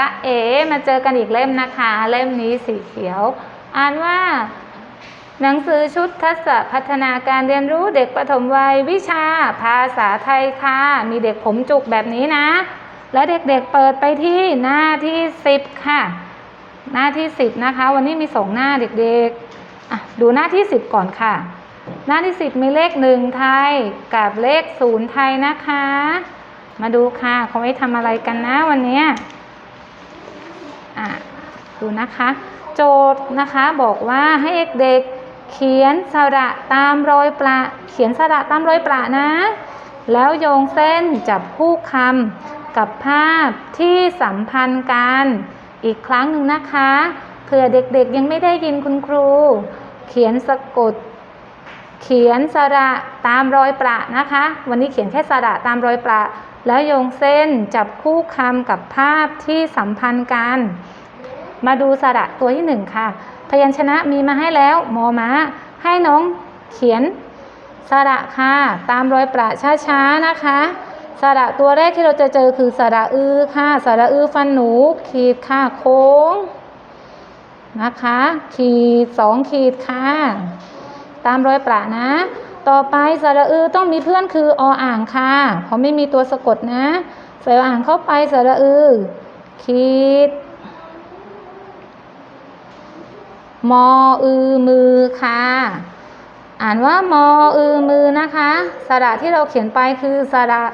จะเอ๋มาเจอกันอีกเล่มนะคะ เล่มนี้สีเขียว อ่านว่า หนังสือชุดทักษะพัฒนาการเรียนรู้เด็กประถมวัยวิชา ภาษาไทยค่ะ มีเด็กผมจุกแบบนี้นะ แล้วเด็กๆเปิดไปที่หน้าที่สิบค่ะ หน้าที่สิบนะคะ วันนี้มีสองหน้าเด็กๆ ดูหน้าที่สิบก่อนค่ะ หน้าที่สิบมีเลขหนึ่งไทยกับเลขศูนย์ไทยนะคะ มาดูค่ะเขาไว้ทำอะไรกันนะวันนี้ อะดูนะคะ โจทย์นะคะบอกว่าให้เด็กๆเขียนสระตามรอยประเขียนสระตามรอยประนะ แล้วโยงเส้นจับคู่คำกับภาพที่สัมพันธ์กันอีกครั้งหนึ่งนะคะเผื่อเด็กๆยังไม่ได้ยินคุณครู เขียนสะกดเขียนสระตามรอยประนะคะ วันนี้เขียนแค่สระตามรอยประ แล้วโยงเส้นจับคู่คำกับภาพที่สัมพันธ์กัน มาดูสระตัวที่หนึ่งค่ะ พยัญชนะมีมาให้แล้วมอม้า ให้น้องเขียนสระค่ะ ตามรอยประช้าๆนะคะสระตัวแรกที่เราจะเจอคือสระอือค่ะสระอือฟันหนู ขีดค่ะโค้งนะคะ ขีดสองขีดค่ะ ตามรอยประนะ ต่อไปสระอือต้องมีเพื่อนคือออ่างค่ะ เพราะไม่มีตัวสะกดนะ ใส่ออ่างเข้าไปสระอือขีดมออือมือค่ะ อ่านว่ามออือมือนะคะ สระที่เราเขียนไปคือสระ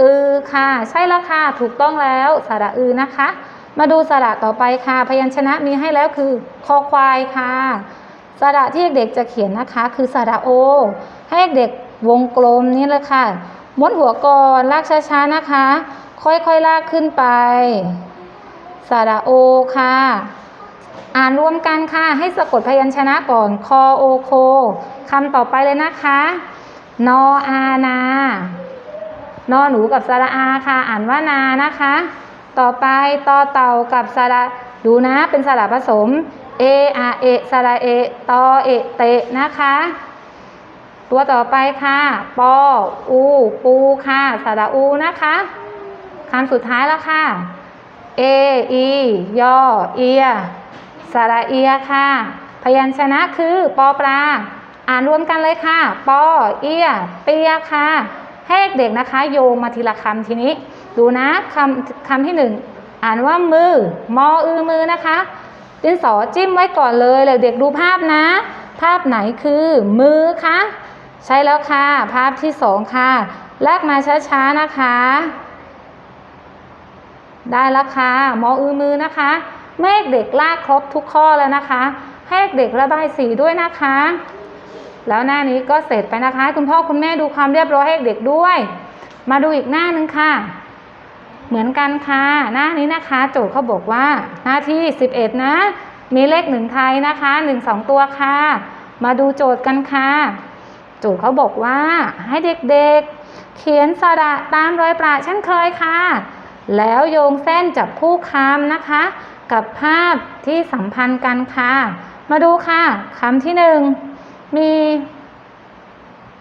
อือค่ะ ใช่แล้วค่ะ ถูกต้องแล้วสระอือนะคะ มาดูสระต่อไปค่ะ พยัญชนะมีให้แล้วคือ คอควายค่ะ สระที่เด็กๆจะเขียนนะคะ คือสระโอ ให้เด็กวงกลมนี่เลยค่ะม้วนหัวก่อนลากช้าๆนะคะ ค่อยๆลากขึ้นไปสระโอค่ะ อ่านรวมกันค่ะ ให้สะกดพยัญชนะก่อนคอโอโคคำต่อไปเลยนะคะ นออานานอหนูกับสระอาค่ะ อ่านว่านานะคะ ต่อไปตอเต่ากับสระดูนะเป็นสระผสม เออาเอสระเอตอเอเตะนะคะ ตัวต่อไปค่ะปออูปูค่ะสระอูนะคะคำสุดท้ายแล้วค่ะเออียอเอียสระเอียค่ะ พยัญชนะคือปอปลาอ่านรวมกันเลยค่ะ ปอเอียเปียค่ะให้เด็กนะคะ โยงมาทีละคำทีนี้ ดูนะคำคำที่หนึ่งอ่านว่ามือ มออือมือนะคะ ดินสอจิ้มไว้ก่อนเลยแล้วเด็กดูภาพนะ ภาพไหนคือมือคะใช่แล้วค่ะ ภาพที่สองค่ะ ลากมาช้าๆนะคะ ได้แล้วค่ะมออือมือนะคะเมฆเด็กลากครบทุกข้อแล้วนะคะ ให้เด็กระบายสีด้วยนะคะ แล้วหน้านี้ก็เสร็จไปนะคะ คุณพ่อคุณแม่ดูความเรียบร้อยให้เด็กด้วย มาดูอีกหน้านึงค่ะ เหมือนกันค่ะ หน้านี้นะคะ โจทย์เขาบอกว่า หน้าที่ 11 นะ มีเลขหนึ่งไทยนะคะหนึ่งสองตัวค่ะ มาดูโจทย์กันค่ะ โจทย์เขาบอกว่าให้เด็กๆ เขียนสระตามรอยประเช่นเคยค่ะ แล้วโยงเส้นจับคู่คำนะคะ กับภาพที่สัมพันธ์กันค่ะ มาดูค่ะคำที่หนึ่งมี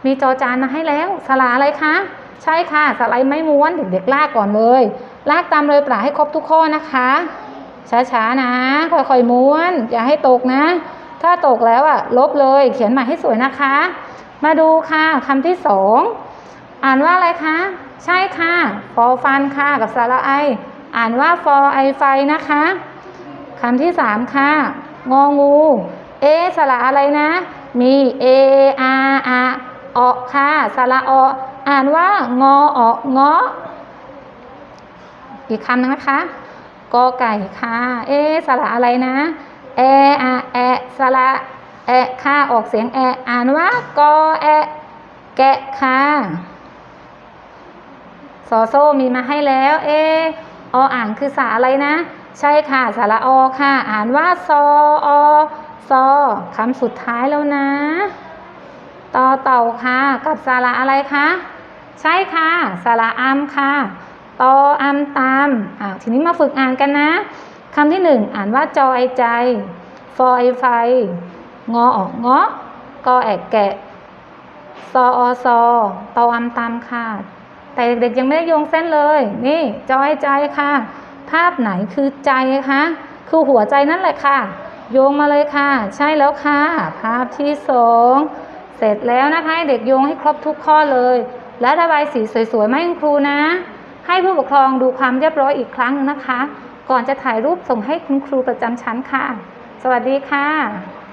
มีจอจานมาให้แล้ว สระอะไรคะ ใช่ค่ะสไลด์ไม่ม้วนเด็กๆลากก่อนเลย ลากตามรอยประให้ครบทุกข้อนะคะ ช้าๆนะ ค่อยๆม้วน อย่าให้ตกนะ ถ้าตกแล้วอะ ลบเลย เขียนใหม่ให้สวยนะคะ มาดูค่ะคำที่สองอ่านว่าอะไรคะ ใช่ค่ะฟอฟันค่ะกับสาระไอ อ่านว่าฟอไอไฟนะคะคำที่สามค่ะ งองู เอสระอะไรนะ มีเออาอาออค่ะสระอ อ่านว่างออเงาะอีกคำนึงนะคะกอไก่ค่ะ เอสระอะไรนะแออะแอะสระแอะค่ะออกเสียงแอะอ่านว่ากอแอะแกะค่ะซอโซมีมาให้แล้ว เอออ่างคือสาอะไรนะ ใช่ค่ะสระอค่ะ อ่านว่าซออซอคำสุดท้ายแล้วนะ ต่อเต่าค่ะ กับสระอะไรคะ ใช่ค่ะสระอัมค่ะตออัมตามอ่าทีนี้มาฝึกอ่านกันนะคำที่หนึ่งอ่านว่าจอไอใจ ฟอไอไฟ งอออกเงาะกอแอกแกะซออซอตออัมตามค่ะ แต่เด็กๆยังไม่ได้โยงเส้นเลย นี่จอยใจค่ะ ภาพไหนคือใจคะคือหัวใจนั่นแหละค่ะ โยงมาเลยค่ะ ใช่แล้วค่ะ ภาพที่สองเสร็จแล้วนะคะเด็กโยงให้ครบทุกข้อเลย และระบายสีสวยๆมาให้คุณครูนะ ให้ผู้ปกครองดูความเรียบร้อยอีกครั้งหนึงนะคะ ก่อนจะถ่ายรูปส่งให้คุณครูประจำชั้นค่ะ สวัสดีค่ะ